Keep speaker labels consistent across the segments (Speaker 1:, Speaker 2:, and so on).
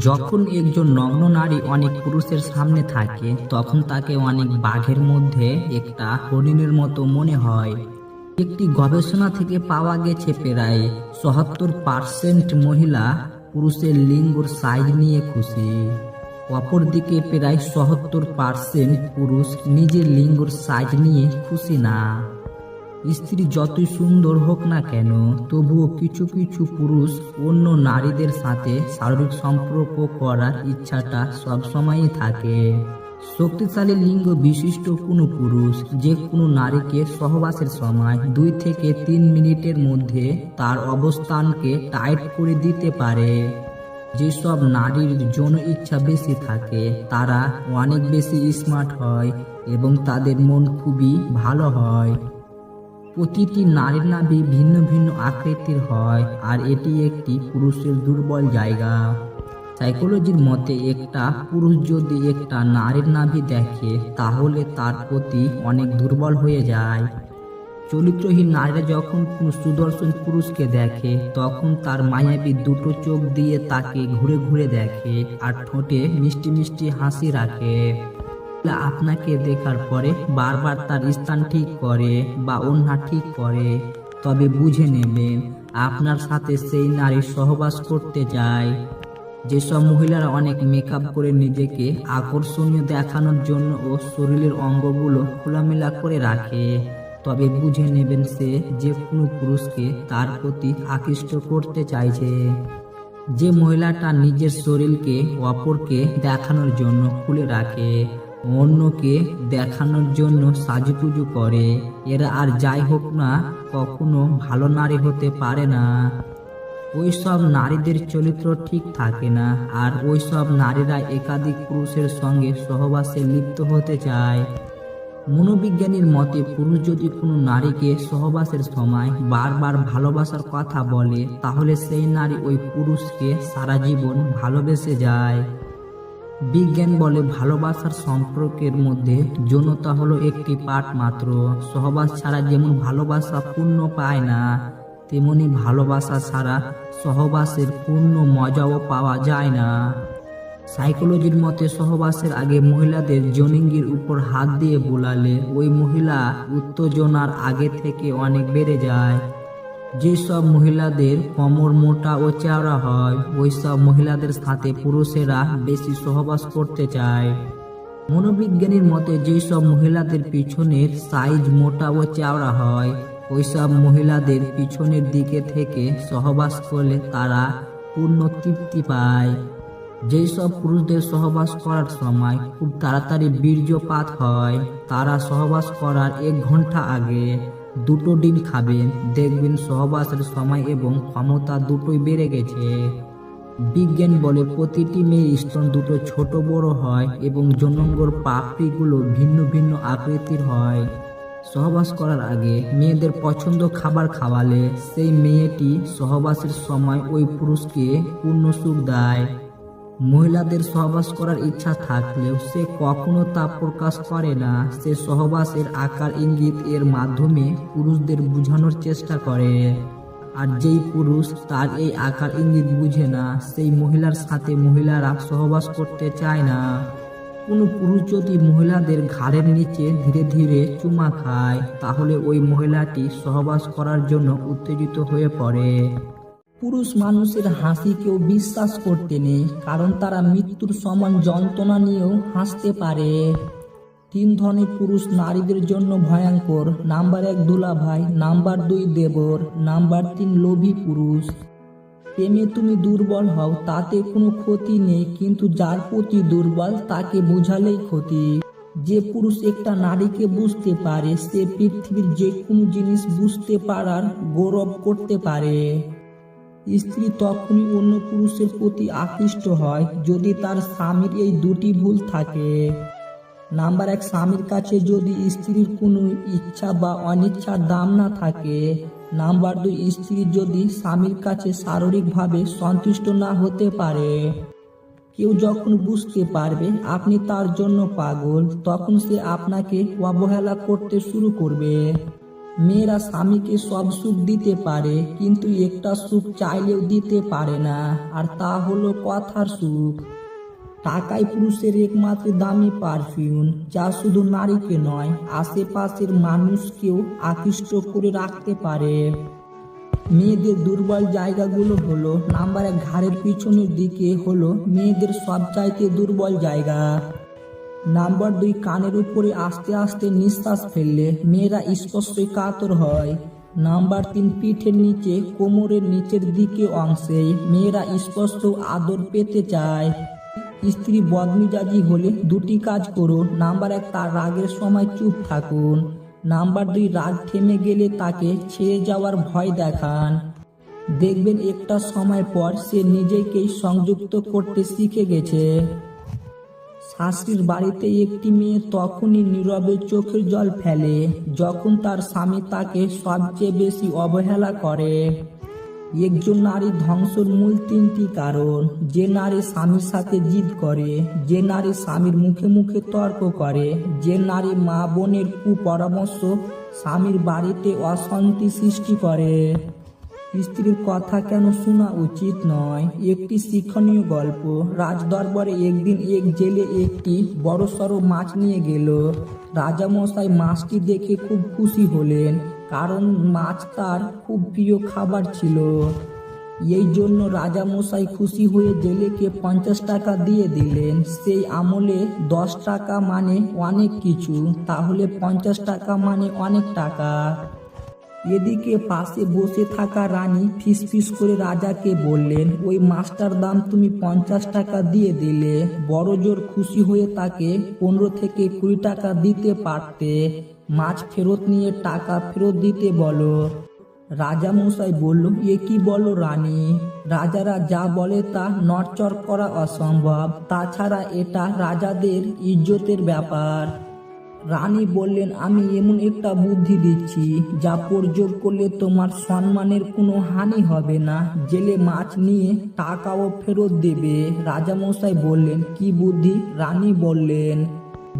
Speaker 1: যখন একজন নগ্ন নারী অনেক পুরুষের সামনে থাকে, তখন তাকে অনেক বাঘের মধ্যে একটা হরিণের মতো মনে হয়। একটি গবেষণা থেকে পাওয়া গেছে প্রায় চুয়াত্তর পার্সেন্ট মহিলা পুরুষের লিঙ্গর সাইজ নিয়ে খুশি। অপরদিকে প্রায় সত্তর পার্সেন্ট পুরুষ নিজের লিঙ্গর সাইজ নিয়ে খুশি না। স্ত্রী যতই সুন্দর হোক না কেন, তবুও কিছু কিছু পুরুষ অন্য নারীদের সাথে শারীরিক সম্পর্ক করার ইচ্ছাটা সবসময়ই থাকে। শক্তিশালী লিঙ্গ বিশিষ্ট কোনো পুরুষ যে কোনো নারীকে সহবাসের সময় দুই থেকে তিন মিনিটের মধ্যে তার অবস্থানকে টাইট করে দিতে পারে। যেসব নারীর যৌন ইচ্ছা বেশি থাকে, তারা অনেক বেশি স্মার্ট হয় এবং তাদের মন খুবই ভালো হয়। প্রতিটি নারীর নাভি ভিন্ন ভিন্ন আকৃতির হয়, আর এটি একটি পুরুষের দুর্বল জায়গা। সাইকোলজির মতে, একটা পুরুষ যদি একটা নারীর নাভি দেখে, তাহলে তার প্রতি অনেক দুর্বল হয়ে যায়। চরিত্রহীন নারীরা যখন কোনো সুদর্শন পুরুষকে দেখে, তখন তার মায়াবী দুটো চোখ দিয়ে তাকে ঘুরে ঘুরে দেখে আর ঠোঁটে মিষ্টি মিষ্টি হাসি রাখে। আপনাকে দেখার পরে বারবার তার স্থান ঠিক করে বা অন্যা ঠিক করে। তবে বুঝে নেবেন আপনার সাথে সেই নারী সহবাস করতে যায়। যেসব মহিলারা অনেক মেকআপ করে নিজেকে আকর্ষণীয় দেখানোর জন্য ও শরীরের অঙ্গগুলো খোলামেলা করে রাখে, তবে বুঝে নেবেন সে যে কোনো পুরুষকে তার প্রতি আকৃষ্ট করতে চাইছে। যে মহিলাটা নিজের শরীরকে, অপরকে দেখানোর জন্য খুলে রাখে অন্যকে দেখানোর জন্য সাজুগুজু করে। এরা আর যাই হোক না, কখনো ভালো নারী হতে পারে না। ওই সব নারীদের চরিত্র ঠিক থাকে না, আর ওই সব নারীরা একাধিক পুরুষের সঙ্গে সহবাসে লিপ্ত হতে চায়। মনোবিজ্ঞানীর মতে, পুরুষ যদি কোনো নারীকে সহবাসের সময় বারবার ভালোবাসার কথা বলে, তাহলে সেই নারী ওই পুরুষকে সারা জীবন ভালোবেসে যায়। বিজ্ঞান বলে ভালোবাসার সম্পর্কের মধ্যে যৌনতা হলো একটি পার্ট মাত্র। সহবাস ছাড়া যেমন ভালোবাসা পূর্ণ পায় না, তেমনি ভালোবাসা ছাড়া সহবাসের পূর্ণ মজাও পাওয়া যায় না। সাইকোলজির মতে সহবাসের আগে মহিলাদের জনিঙ্গির উপর হাত দিয়ে বোলালে ওই মহিলা উত্তেজনার আগে থেকে অনেক বেড়ে যায়। যেসব মহিলাদের কোমর মোটা ও চওড়া হয় ওই সব মহিলাদের সাথে পুরুষেরা বেশি সহবাস করতে চায়। মনোবিজ্ঞানীর মতে, যেসব মহিলাদের পিছনের সাইজ মোটা ও চওড়া হয়, ওইসব মহিলাদের পিছনের দিকে থেকে সহবাস করলে তারা পূর্ণ তৃপ্তি পায়। যেই সব পুরুষদের সহবাস করার সময় খুব তাড়াতাড়ি বীর্যপাত হয়, তারা সহবাস করার এক ঘণ্টা আগে দুটো ডিম খাবেন, দেখবেন সহবাসের সময় এবং ক্ষমতা দুটোই বেড়ে গেছে। বিজ্ঞান বলে প্রতিটি মেয়ের স্তন দুটো ছোট বড় হয় এবং জনঙ্গর পাপড়িগুলো ভিন্ন ভিন্ন আকৃতির হয়। সহবাস করার আগে মেয়েদের পছন্দ খাবার খাওয়ালে সেই মেয়েটি সহবাসের সময় ওই পুরুষকে পূর্ণ সুখ দেয়। মহিলাদের সহবাস করার ইচ্ছা থাকলেও সে কখনো তা প্রকাশ করে না। সে সহবাসের আকার ইঙ্গিত এর মাধ্যমে পুরুষদের বোঝানোর চেষ্টা করে। আর যেই পুরুষ তার এই আকার ইঙ্গিত বুঝে না, সেই মহিলার সাথে মহিলারা সহবাস করতে চায় না। কোনো পুরুষ যদি মহিলাদের ঘাড়ের নিচে ধীরে ধীরে চুমা খায়, তাহলে ওই মহিলাটি সহবাস করার জন্য উত্তেজিত হয়ে পড়ে। পুরুষ মানুষের হাসি কেউ বিশ্বাস করতে নেই, কারণ তারা মৃত্যুর সমান যন্ত্রণা নিয়েও হাসতে পারে। তিন ধরনের পুরুষ নারীদের জন্য ভয়ঙ্কর। নাম্বার এক দুলাভাই, নাম্বার দুই দেবর, নাম্বার তিন লোভী পুরুষ। প্রেমে তুমি দুর্বল হও, তাতে কোনো ক্ষতি নেই, কিন্তু যার প্রতি দুর্বল তাকে বোঝালেই ক্ষতি। যে পুরুষ একটা নারীকে বুঝতে পারে, সে পৃথিবীর যে কোনো জিনিস বুঝতে পারার গৌরব করতে পারে। স্ত্রী তখনই অন্য পুরুষের প্রতি আকৃষ্ট হয় যদি তার স্বামীর এই দুটি ভুল থাকে। নাম্বার এক, স্বামীর কাছে যদি স্ত্রীর কোনো ইচ্ছা বা অনিচ্ছার দাম না থাকে। নাম্বার দুই, স্ত্রী যদি স্বামীর কাছে শারীরিকভাবে সন্তুষ্ট না হতে পারে। কেউ যখন বুঝতে পারবে আপনি তার জন্য পাগল, তখন সে আপনাকে অবহেলা করতে শুরু করবে। মেয়েরা স্বামীকে সব সুখ দিতে পারে, কিন্তু একটা সুখ চাইলেও দিতে পারে না, আর তা হলো কথার সুখ। টাকাই পুরুষের একমাত্র দামি পারফিউম, যা শুধু নারীকে নয়, আশেপাশের মানুষকেও আকৃষ্ট করে রাখতে পারে। মেয়েদের দুর্বল জায়গাগুলো হলো, নাম্বার এক, ঘাড়ের পিছনের দিকে হলো, মেয়েদের সবচাইতে দুর্বল জায়গা। নাম্বার দুই কানের উপরে আস্তে আস্তে নিঃশ্বাস ফেললে মেয়েরা স্পষ্টই কাতর হয়। নাম্বার তিন পিঠের নিচে, কোমরের নিচের দিকে অংশে মেয়েরা স্পষ্ট আদর পেতে চায়। স্ত্রী বদমিজাজি হলে দুটি কাজ করুন নাম্বার এক, তার রাগের সময় চুপ থাকুন। নাম্বার দুই, রাগ থেমে গেলে তাকে ছেড়ে যাওয়ার ভয় দেখান। দেখবেন একটা সময় পর সে নিজেকেই সংযুক্ত করতে শিখে গেছে। শাশুড়ির বাড়িতে একটি মেয়ে তখনই নীরবে চোখের জল ফেলে, যখন তার স্বামী তাকে সবচেয়ে বেশি অবহেলা করে। একজন নারী ধ্বংসর মূল তিনটি কারণ, যে নারী স্বামীর সাথে জিদ করে, যে নারী স্বামীর মুখে মুখে তর্ক করে, যে নারী মা বোনের কুপরামর্শ স্বামীর বাড়িতে অশান্তি সৃষ্টি করে। স্ত্রীর কথা কেন শোনা উচিত নয়। একটি শিক্ষণীয় গল্প। রাজদরবারে একদিন এক জেলে একটি বড় সড়ো মাছ নিয়ে গেল। রাজামশাই মাছটি দেখে খুব খুশি হলেন, কারণ মাছ তার খুব প্রিয় খাবার ছিল। এই জন্য রাজামশাই খুশি হয়ে জেলেকে পঞ্চাশ টাকা দিয়ে দিলেন। সেই আমলে দশ টাকা মানে অনেক কিছু। তাহলে পঞ্চাশ টাকা মানে অনেক টাকা। এদিকে পাশে বসে থাকা রানী ফিসফিস করে রাজাকে বললেন, ওই মাছটার দাম তুমি পঞ্চাশ টাকা দিয়ে দিলে। বড় জোর খুশি হয়ে তাকে পনেরো থেকে কুড়ি টাকা দিতে পারতে। মাছ ফেরত নিয়ে টাকা ফেরত দিতে বলো। রাজা মশাই বলল, এ কি বলো রানী? রাজারা যা বলে তা নড়চড় করা অসম্ভব। তাছাড়া এটা রাজাদের ইজ্জতের ব্যাপার। রানী বললেন, আমি এমন একটা বুদ্ধি দিচ্ছি, যা প্রয়োগ করলে তোমার সম্মানের কোনো হানি হবে না। জেলে মাছ নিয়ে টাকাও ফেরত দেবে। রাজামশাই বললেন, কি বুদ্ধি? রানী বললেন,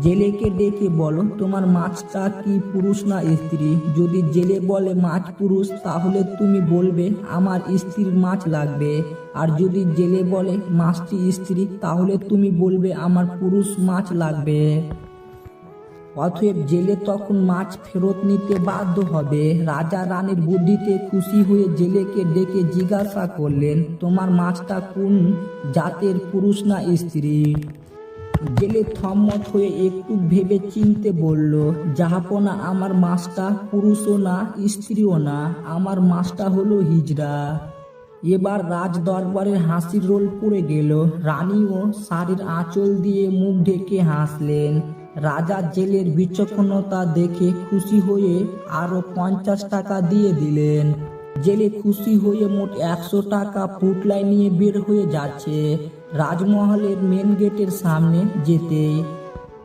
Speaker 1: জেলেকে ডেকে বলো, তোমার মাছটা কি পুরুষ না স্ত্রী? যদি জেলে বলে মাছ পুরুষ, তাহলে তুমি বলবে, আমার স্ত্রীর মাছ লাগবে। আর যদি জেলে বলে, মাছটি স্ত্রী, তাহলে তুমি বলবে, আমার পুরুষ মাছ লাগবে। অতএব জেলে তখন মাছ ফেরত নিতে বাধ্য হবে। রাজা রানীর বুদ্ধিতে খুশি হয়ে জেলেকে ডেকে জিজ্ঞাসা করলেন, তোমার মাছটা কোন জাতের পুরুষ না স্ত্রী? জেলে থম্মত হয়ে একটু ভেবে চিনতে বলল, জাহাপনা, আমার মাছটা পুরুষও না, স্ত্রীও না, আমার মাছটা হলো হিজড়া। এবার রাজ দরবারের হাসির রোল পড়ে গেল। রানীও শাড়ির আঁচল দিয়ে মুখ ঢেকে হাসলেন। রাজা জেলের বিচক্ষণতা দেখে খুশি হয়ে আরও পঞ্চাশ টাকা দিয়ে দিলেন। জেলে খুশি হয়ে মোট একশো টাকা পুটলায় নিয়ে বের হয়ে যাচ্ছে রাজমহলের মেন গেটের সামনে যেতে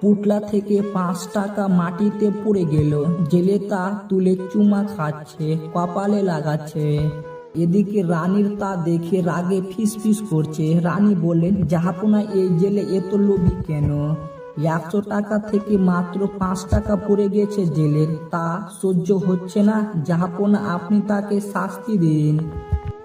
Speaker 1: পুটলা থেকে পাঁচ টাকা মাটিতে পড়ে গেল। জেলে তা তুলে চুমা খাচ্ছে, কপালে লাগাচ্ছে। এদিকে রানীর তা দেখে রাগে ফিস ফিস করছে। রানী বললেন, জাহাপনা, এই জেলে এত লোভী কেন? একশো টাকা থেকে মাত্র পাঁচ টাকা পড়ে গেছে জেলের। তা সহ্য হচ্ছে না জাহাপনা আপনি তাকে শাস্তি দিন।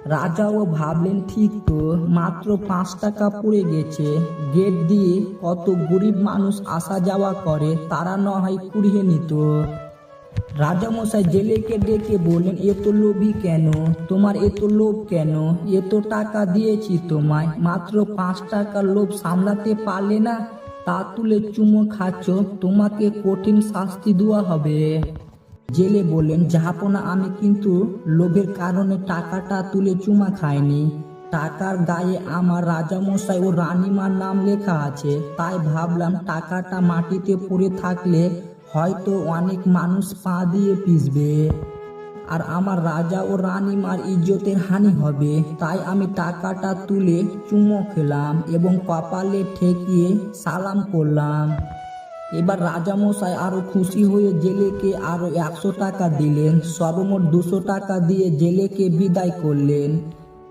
Speaker 1: রাজাও ভাবলেন, ঠিক তো, মাত্র পাঁচ টাকা পড়ে গেছে। গেট দিয়ে কত গরিব মানুষ আসা যাওয়া করে, তারা না হয় কুড়িয়ে নিত। রাজামশাই জেলেকে ডেকে বললেন, এত লোভী কেন? তোমার এত লোভ কেন? এত টাকা দিয়েছি তোমায়, মাত্র পাঁচ টাকার লোভ সামলাতে পারলে না? তা তুলে চুমো খাচ্ছ, তোমাকে কঠিন শাস্তি দেওয়া হবে। জেলে বললেন, জাহাপনা, আমি কিন্তু লোভের কারণে টাকাটা তুলে চুমা খাইনি। টাকার গায়ে আমার রাজামশাই ও রানীমার নাম লেখা আছে। তাই ভাবলাম, টাকাটা মাটিতে পড়ে থাকলে হয়তো অনেক মানুষ পা দিয়ে পিসবে। আর আমার রাজা ও রানীমার ইজ্জতের হানি হবে। তাই আমি টাকাটা তুলে চুমো খেলাম এবং কপালে ঠেকিয়ে সালাম করলাম। এবার রাজামশাই আরও খুশি হয়ে জেলেকে আরও একশো টাকা দিলেন, সর্বমোট দুশো টাকা দিয়ে জেলেকে বিদায় করলেন।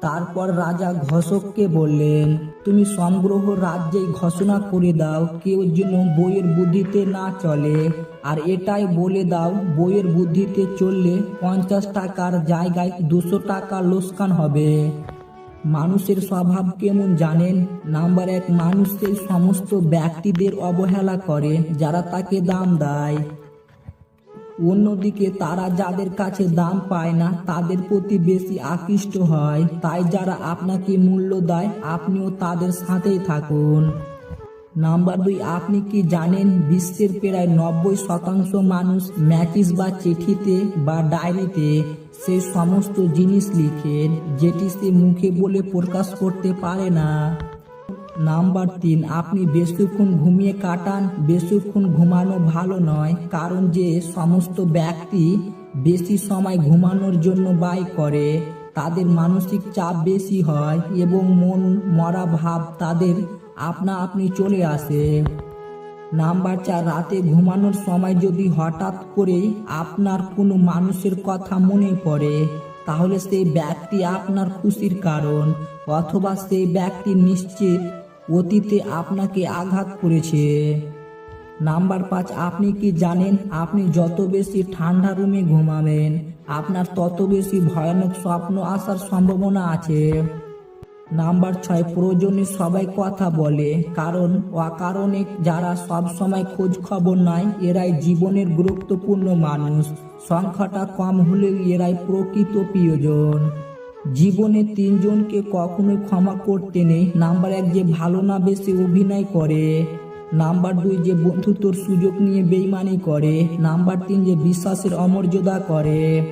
Speaker 1: তারপর রাজা ঘোষককে বললেন, তুমি সংগ্রহ রাজ্যে ঘোষণা করে দাও, কেউ যেন বইয়ের বুদ্ধিতে না চলে। আর এটাই বলে দাও, বইয়ের বুদ্ধিতে চললে পঞ্চাশ টাকার জায়গায় দুশো টাকা লোসকান হবে। মানুষের স্বভাব কেমন জানেন? নাম্বার এক মানুষ সেই সমস্ত ব্যক্তিদের অবহেলা করে, যারা তাকে দাম দেয়। অন্যদিকে তারা যাদের কাছে দাম পায় না, তাদের প্রতি বেশি আকৃষ্ট হয়। তাই যারা আপনাকে মূল্য দেয়, আপনিও তাদের সাথেই থাকুন। নাম্বার দুই, আপনি কি জানেন বিশ্বের প্রায় নব্বই শতাংশ মানুষ ম্যাচিস বা চিঠিতে বা ডায়েরিতে সেই সমস্ত জিনিস লিখেন, যেটি সে মুখে বলে প্রকাশ করতে পারে না? নাম্বার তিন, আপনি বেশিক্ষণ ঘুমিয়ে কাটান, বেশিক্ষণ ঘুমানো ভালো নয়, কারণ যে সমস্ত ব্যক্তি বেশি সময় ঘুমানোর জন্য ব্যয় করে, তাদের মানসিক চাপ বেশি হয় এবং মন মরা ভাব তাদের আপনা আপনি চলে আসে। নাম্বার চার, রাতে ঘুমানোর সময় যদি হঠাৎ করে আপনার কোনো মানুষের কথা মনে পড়ে, তাহলে সেই ব্যক্তি আপনার খুশির কারণ, অথবা সেই ব্যক্তি নিশ্চিত অতীতে আপনাকে আঘাত করেছে। নাম্বার পাঁচ, আপনি কি জানেন আপনি যত বেশি ঠান্ডা রুমে ঘুমাবেন, আপনার তত বেশি ভয়ানক স্বপ্ন আসার সম্ভাবনা আছে। নাম্বার ছয়, প্রয়োজনে সবাই কথা বলে, কারণ অকারণে যারা সব সময় খোঁজ খবর নেয়, এরাই জীবনের গুরুত্বপূর্ণ মানুষ। সংখ্যাটা কম হলেও এরাই প্রকৃত প্রিয়জন। জীবনে তিনজনকে কখনোই ক্ষমা করতে নেই। নাম্বার এক যে ভালো না বেশি অভিনয় করে। নাম্বার দুই যে বন্ধুত্বর সুযোগ নিয়ে বেইমানি করে। নাম্বার তিন যে বিশ্বাসের অমর্যাদা করে।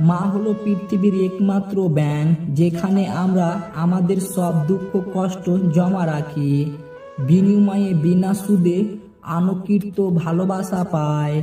Speaker 1: মা হলো পৃথিবীর একমাত্র ব্যাংক যেখানে আমরা আমাদের সব দুঃখ কষ্ট জমা রাখি। বিনিময়ে বিনা সুদে আনকীর্ত ভালোবাসা পায়।